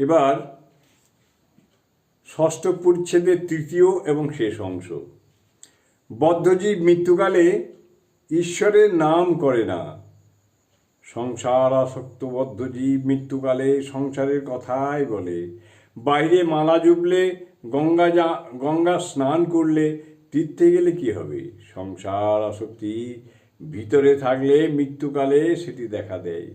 এবার ষষ্ঠ পরিচ্ছেদের তৃতীয় এবং শেষ অংশ। বদ্ধজীব মৃত্যুকালে ঈশ্বরের নাম করে না। সংসার আসক্ত বদ্ধজীব মৃত্যুকালে সংসারের কথাই বলে। বাইরে মালা জুবলে, গঙ্গা যা, গঙ্গা স্নান করলে তীর্থে গেলে কি হবে? সংসার আসক্তি ভিতরে থাকলে মৃত্যুকালে সেটি দেখা দেয়।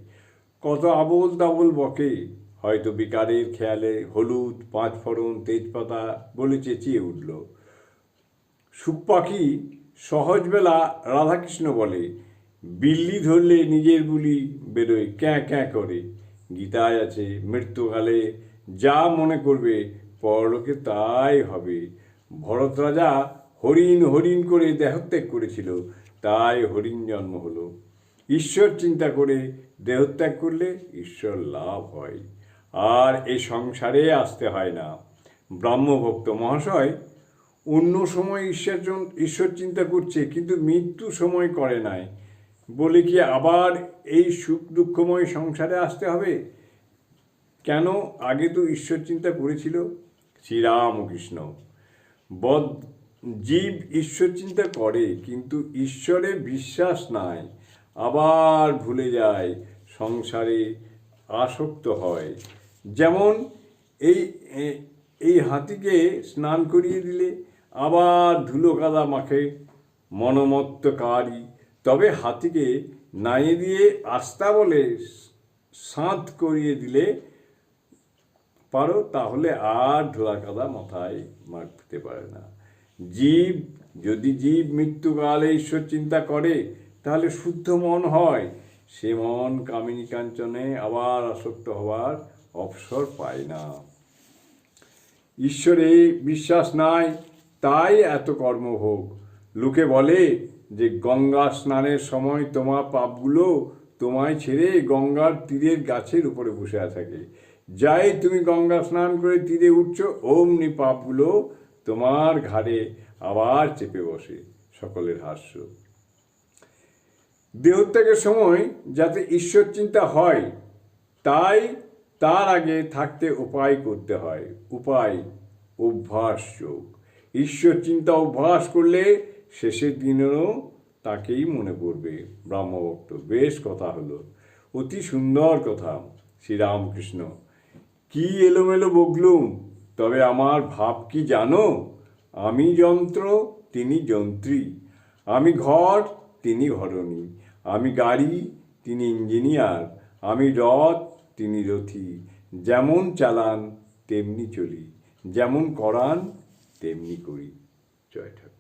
কত আবোল তাবোল বকে। হয়তো বিকারের খেয়ালে হলুদ, পাঁচ ফোড়ন, তেজপাতা বলে চেঁচিয়ে উঠল। সুখ পাখি সহজবেলা রাধাকৃষ্ণ বলে, বিল্লি ধরলে নিজের বুলি বেরোয় ক্যাঁ ক্যাঁ করে। গীতায় আছে, মৃত্যুকালে যা মনে করবে পরলোকে তাই হবে। ভরত রাজা হরিণ হরিণ করে দেহত্যাগ করেছিল, তাই হরিণ জন্ম হলো। ঈশ্বর চিন্তা করে দেহত্যাগ করলে ঈশ্বর লাভ হয়। আর এই সংসারে আসতে হয় না। ব্রাহ্মভক্ত মহাশয়, অন্য সময় ঈশ্বর ঈশ্বর চিন্তা করছে, কিন্তু মৃত্যু সময় করে নাই। বলে কি আবার এই সুখ দুঃখময় সংসারে আসতে হবে? কেন? আগে তো ঈশ্বর চিন্তা করেছিল। শ্রীরামকৃষ্ণ, বদ, জীব ঈশ্বর চিন্তা করে, কিন্তু ঈশ্বরে বিশ্বাস নাই। আবার ভুলে যায়, সংসারে আসক্ত হয়। যেমন এই এই হাতিকে স্নান করিয়ে দিলে আবার ধুলো কাদা মাখে, মনোমত্তকারী। তবে হাতিকে নাইয়ে দিয়ে আস্তা বলে সাঁত করিয়ে দিলে পারো, তাহলে আর ধোলা কাদা মাথায় মারতে পারে না। জীব, যদি জীব মৃত্যুকালে ঈশ্বর চিন্তা করে, তাহলে শুদ্ধ মন হয়। সে মন কামিনী কাঞ্চনে আবার আসক্ত হওয়ার অবসর পায় না। ঈশ্বরে বিশ্বাস নাই, তাই এত কর্ম হোক লোকে বলে যে, গঙ্গা স্নানের সময় তোমার পাপগুলো তোমায় ছেড়ে গঙ্গার তীরের গাছের উপরে বসে থাকে। যাই তুমি গঙ্গা স্নান করে তীরে উঠছো, অমনি পাপগুলো তোমার ঘাড়ে আবার চেপে বসে। সকলের হাস্য। দেহত্যাগের সময় যাতে ঈশ্বর চিন্তা হয়, তাই তার আগে থাকতে উপায় করতে হয়। উপায়, অভ্যাস যোগ। ঈশ্বর চিন্তা অভ্যাস করলে শেষের দিনেও তাকেই মনে পড়বে। ব্রহ্মভক্ত, বেশ কথা হলো। অতি সুন্দর কথা, শ্রীরামকৃষ্ণ। কি এলোমেলো বকলুম? তবে আমার ভাব কি জানো? আমি যন্ত্র, তিনি যন্ত্রী। আমি ঘর, তিনি ঘরণী। আমি গাড়ি, তিনি ইঞ্জিনিয়ার। আমি রথ তিনি রথি। যেমন চালান তেমনি চলি। যেমন করান তেমনি করি। জয় ঠাকুর।